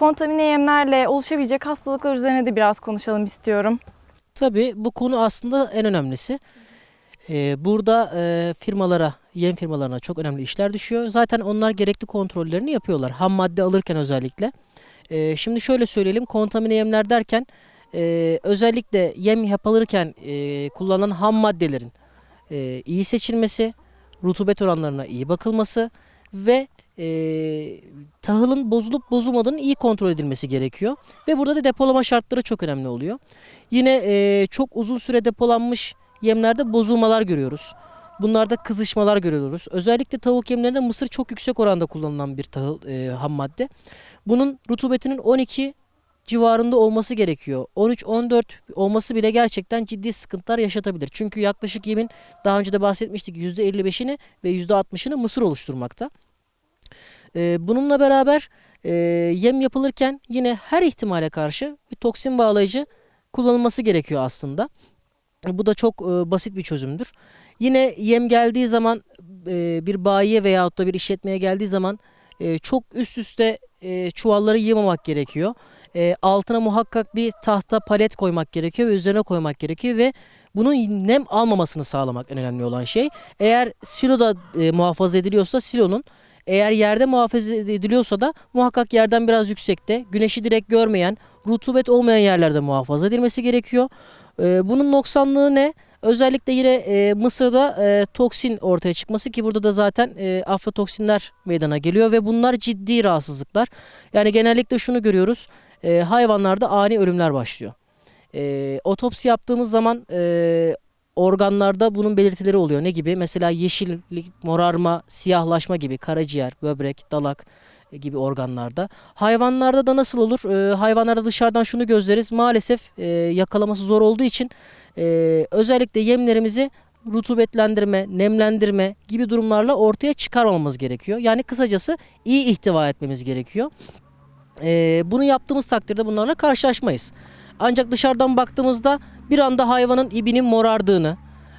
kontamine yemlerle oluşabilecek hastalıklar üzerine de biraz konuşalım istiyorum. Tabii bu konu aslında en önemlisi. Ee, burada e, firmalara, yem firmalarına çok önemli işler düşüyor. Zaten onlar gerekli kontrollerini yapıyorlar. Ham madde alırken özellikle. Ee, şimdi şöyle söyleyelim, kontamine yemler derken e, özellikle yem yapılırken e, kullanılan ham maddelerin e, iyi seçilmesi, rutubet oranlarına iyi bakılması ve e, tahılın bozulup bozulmadığının iyi kontrol edilmesi gerekiyor. Ve burada da depolama şartları çok önemli oluyor. Yine e, çok uzun süre depolanmış yemlerde bozulmalar görüyoruz. Bunlarda kızışmalar görüyoruz. Özellikle tavuk yemlerinde mısır çok yüksek oranda kullanılan bir tahıl e, ham madde. Bunun rutubetinin 12 civarında olması gerekiyor. 13-14 olması bile gerçekten ciddi sıkıntılar yaşatabilir. Çünkü yaklaşık yemin daha önce de bahsetmiştik %55'ini ve %60'ını mısır oluşturmakta. E, bununla beraber e, yem yapılırken yine her ihtimale karşı bir toksin bağlayıcı kullanılması gerekiyor aslında. Bu da çok e, basit bir çözümdür. Yine yem geldiği zaman e, bir bayiye veyahut da bir işletmeye geldiği zaman e, çok üst üste e, çuvalları yığmamak gerekiyor. E, altına muhakkak bir tahta palet koymak gerekiyor ve üzerine koymak gerekiyor ve bunun nem almamasını sağlamak en önemli olan şey. Eğer siloda e, muhafaza ediliyorsa silonun eğer yerde muhafaza ediliyorsa da muhakkak yerden biraz yüksekte, güneşi direkt görmeyen, rutubet olmayan yerlerde muhafaza edilmesi gerekiyor. Ee, bunun noksanlığı ne? Özellikle yine e, Mısır'da e, toksin ortaya çıkması ki burada da zaten e, aflatoksinler meydana geliyor ve bunlar ciddi rahatsızlıklar. Yani genellikle şunu görüyoruz. e, hayvanlarda ani ölümler başlıyor. E, otopsi yaptığımız zaman e, organlarda bunun belirtileri oluyor. Ne gibi? Mesela yeşillik, morarma, siyahlaşma gibi karaciğer, böbrek, dalak e, gibi organlarda. Hayvanlarda da nasıl olur? Ee, hayvanlarda dışarıdan şunu gözleriz. Maalesef e, yakalaması zor olduğu için e, özellikle yemlerimizi rutubetlendirme, nemlendirme gibi durumlarla ortaya çıkarmamamız gerekiyor. Yani kısacası iyi ihtiva etmemiz gerekiyor. Ee, bunu yaptığımız takdirde bunlarla karşılaşmayız. Ancak dışarıdan baktığımızda bir anda hayvanın ibinin morardığını,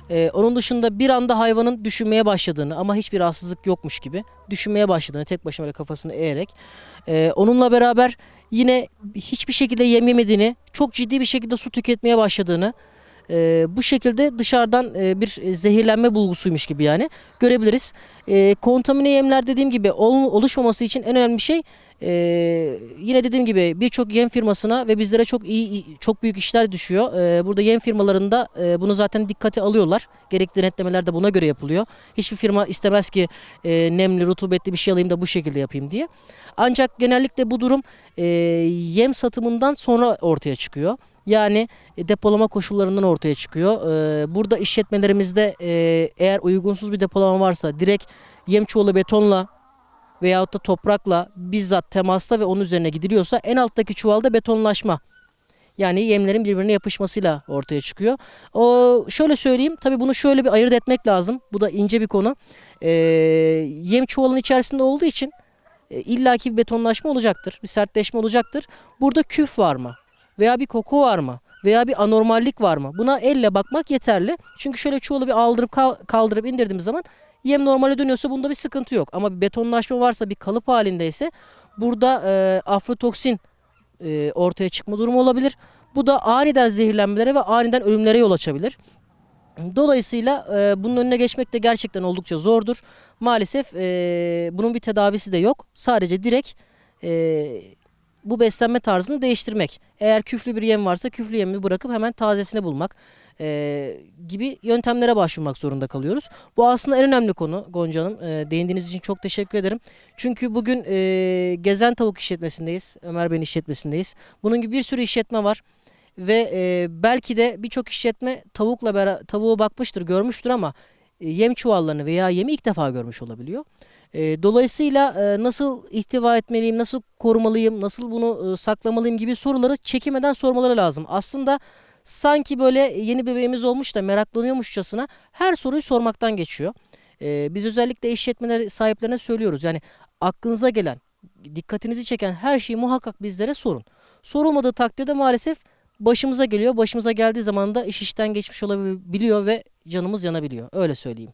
e, onun dışında bir anda hayvanın düşünmeye başladığını ama hiçbir rahatsızlık yokmuş gibi düşünmeye başladığını tek başına böyle kafasını eğerek e, onunla beraber yine hiçbir şekilde yem yemediğini, çok ciddi bir şekilde su tüketmeye başladığını e, bu şekilde dışarıdan e, bir zehirlenme bulgusuymuş gibi yani görebiliriz. E, kontamine yemler dediğim gibi ol- oluşmaması için en önemli şey e, yine dediğim gibi birçok yem firmasına ve bizlere çok iyi çok büyük işler düşüyor. E, burada yem firmalarında e, bunu zaten dikkate alıyorlar. Gerekli denetlemeler de buna göre yapılıyor. Hiçbir firma istemez ki e, nemli, rutubetli bir şey alayım da bu şekilde yapayım diye. Ancak genellikle bu durum e, yem satımından sonra ortaya çıkıyor. Yani e, depolama koşullarından ortaya çıkıyor. E, burada işletmelerimizde e, eğer uygunsuz bir depolama varsa direkt yem çuvalı betonla veyahut da toprakla bizzat temasta ve onun üzerine gidiliyorsa en alttaki çuvalda betonlaşma. Yani yemlerin birbirine yapışmasıyla ortaya çıkıyor. O şöyle söyleyeyim, tabii bunu şöyle bir ayırt etmek lazım. Bu da ince bir konu. Ee, yem çuvalın içerisinde olduğu için e, illaki bir betonlaşma olacaktır, bir sertleşme olacaktır. Burada küf var mı? Veya bir koku var mı? Veya bir anormallik var mı? Buna elle bakmak yeterli. Çünkü şöyle çuvalı bir aldırıp kal- kaldırıp indirdiğimiz zaman yem normale dönüyorsa bunda bir sıkıntı yok. Ama bir betonlaşma varsa bir kalıp halindeyse burada e, aflatoksin e, ortaya çıkma durumu olabilir. Bu da aniden zehirlenmelere ve aniden ölümlere yol açabilir. Dolayısıyla e, bunun önüne geçmek de gerçekten oldukça zordur. Maalesef e, bunun bir tedavisi de yok. Sadece direkt e, bu beslenme tarzını değiştirmek. Eğer küflü bir yem varsa küflü yemi bırakıp hemen tazesini bulmak e, gibi yöntemlere başvurmak zorunda kalıyoruz. Bu aslında en önemli konu Gonca Hanım. E, değindiğiniz için çok teşekkür ederim. Çünkü bugün e, Gezen Tavuk işletmesindeyiz. Ömer Bey'in işletmesindeyiz. Bunun gibi bir sürü işletme var. Ve e, belki de birçok işletme tavukla bera- tavuğu bakmıştır, görmüştür ama e, yem çuvallarını veya yemi ilk defa görmüş olabiliyor. E, dolayısıyla e, nasıl ihtiva etmeliyim, nasıl korumalıyım, nasıl bunu e, saklamalıyım gibi soruları çekinmeden sormaları lazım. Aslında sanki böyle yeni bebeğimiz olmuş da meraklanıyormuşçasına her soruyu sormaktan geçiyor. E, biz özellikle işletmeler sahiplerine söylüyoruz. Yani aklınıza gelen, dikkatinizi çeken her şeyi muhakkak bizlere sorun. Sorulmadığı takdirde maalesef başımıza geliyor. Başımıza geldiği zaman da iş işten geçmiş olabiliyor ve canımız yanabiliyor. Öyle söyleyeyim.